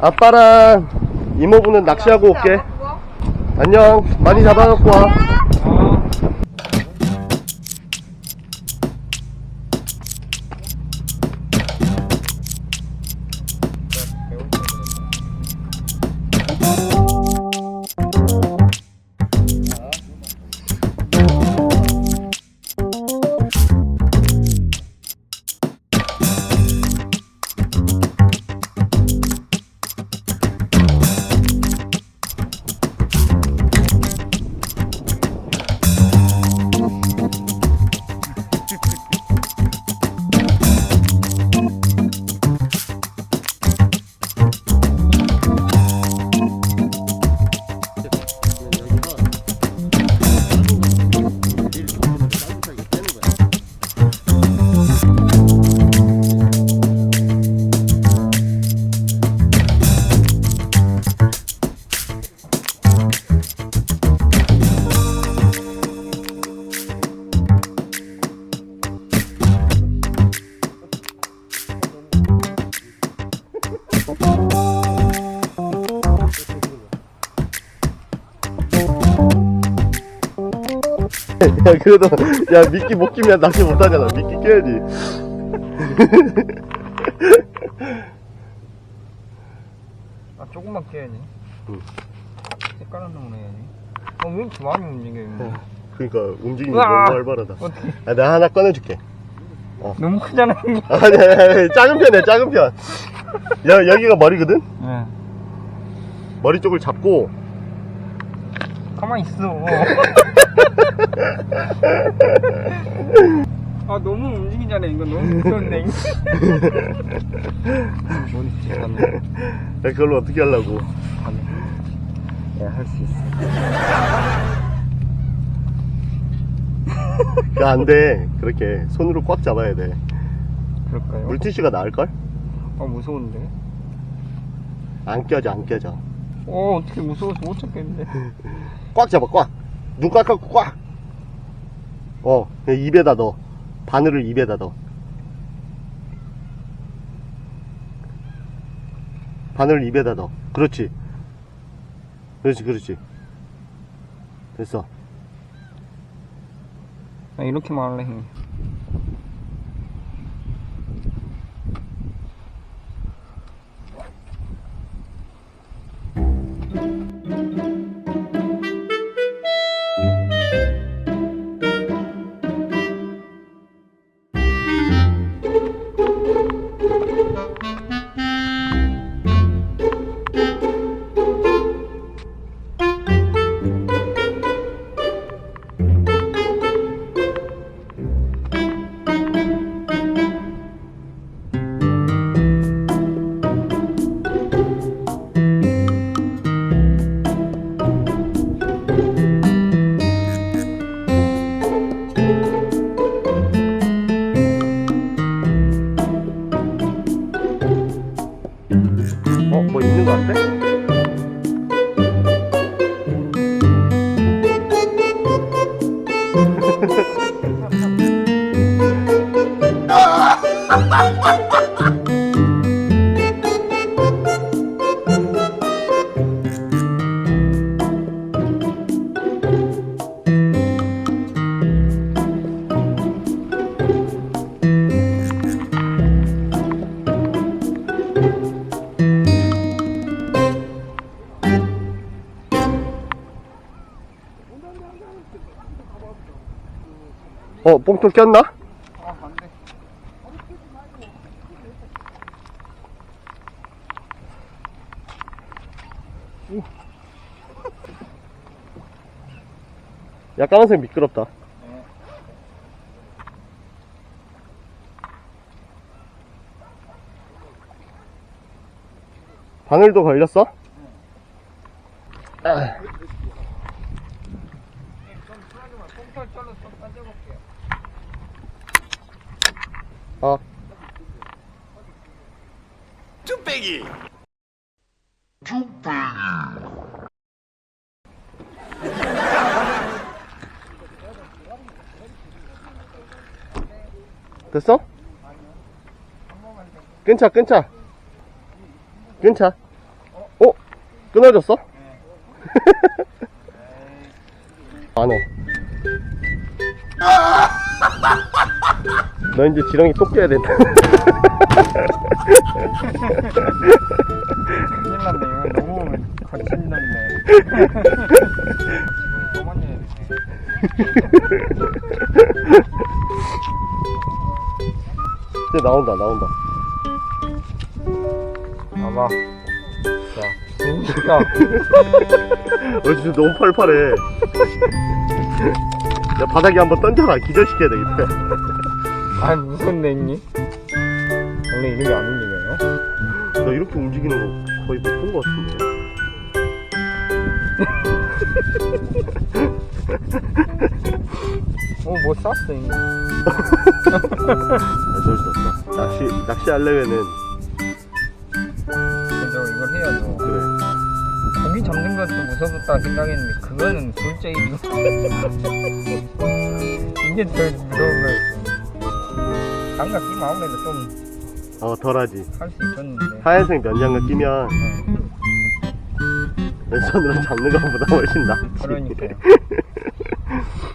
아빠랑 이모부는 낚시하고 올게. 안녕. 많이 잡아갖고 와. 야, 그래도, 야, 미끼 못 끼면 낚시 못 하잖아. 미끼 껴야지. 아 조금만 깨야지 응. 색깔은 놈 해야지 어 왜 이렇게 많이 움직여 이거 그러니까, 움직임이 으아! 너무 활발하다. 아, 내가 하나 꺼내줄게. 너무 크잖아 이게 아니, 아니, 아니, 작은 편이야, 작은 편. 여, 여기가 머리거든? 예 머리 쪽을 잡고, 가만히 있어 아 너무 움직이잖아 이거 너무 무서운데 머리 가네 야, 그걸로 어떻게 하려고. 가네 예할 수 있어 그거 안 돼. 그렇게. 손으로 꽉 잡아야 돼. 그럴까요? 물티슈가 나을걸? 아 무서운데 안 껴져, 안 껴져. 어 어떻게 무서워서 못 찾겠는데 꽉 잡아, 꽉. 눈 꽉. 어, 입에다 넣어. 바늘을 입에다 넣어. 바늘을 입에다 넣어. 그렇지. 그렇지, 그렇지. 됐어. 나 이렇게만 할래 형님 뭐 있는 거같 어, 뽕돌 꼈나? 아 안돼 야, 까만색 미끄럽다. 바늘도 걸렸어? 아, 뽕털 잘라서 빠져볼게요 어. 됐어? 끊자, 끊자. 끊자. 어? 끊어졌어? 안 해. 너 이제 지렁이 또 껴야 된다. 큰일 났네. 이거 너무 거칠던데. 더 만져야 되네. 이제 나온다, 나온다. 봐봐. 자, 재밌다. 어, 진짜 너무 팔팔해. 야, 바닥에 한번 던져라. 기절시켜야 되겠다. 아, 무섭네, 있니? 원래 이렇게 안 움직여요? 나 이렇게 움직이는 거 거의 못 본 것 같은데. 어, 뭐 쌌어, 이거. 어쩔 수 없다. 낚시, 낚시 하려면은, 그죠, 이걸 해야죠. 그래. 고기 잡는 것도 무섭다 생각했는데, 그거는 둘째 일이고. 이게 더 무서운 거였어. 장갑 끼면 아무래도 좀할수 어, 덜하지. 있었는데. 하얀색 면장갑 끼면 네, 왼손으로 잡는 것보다 훨씬 낫지. 그러니까요.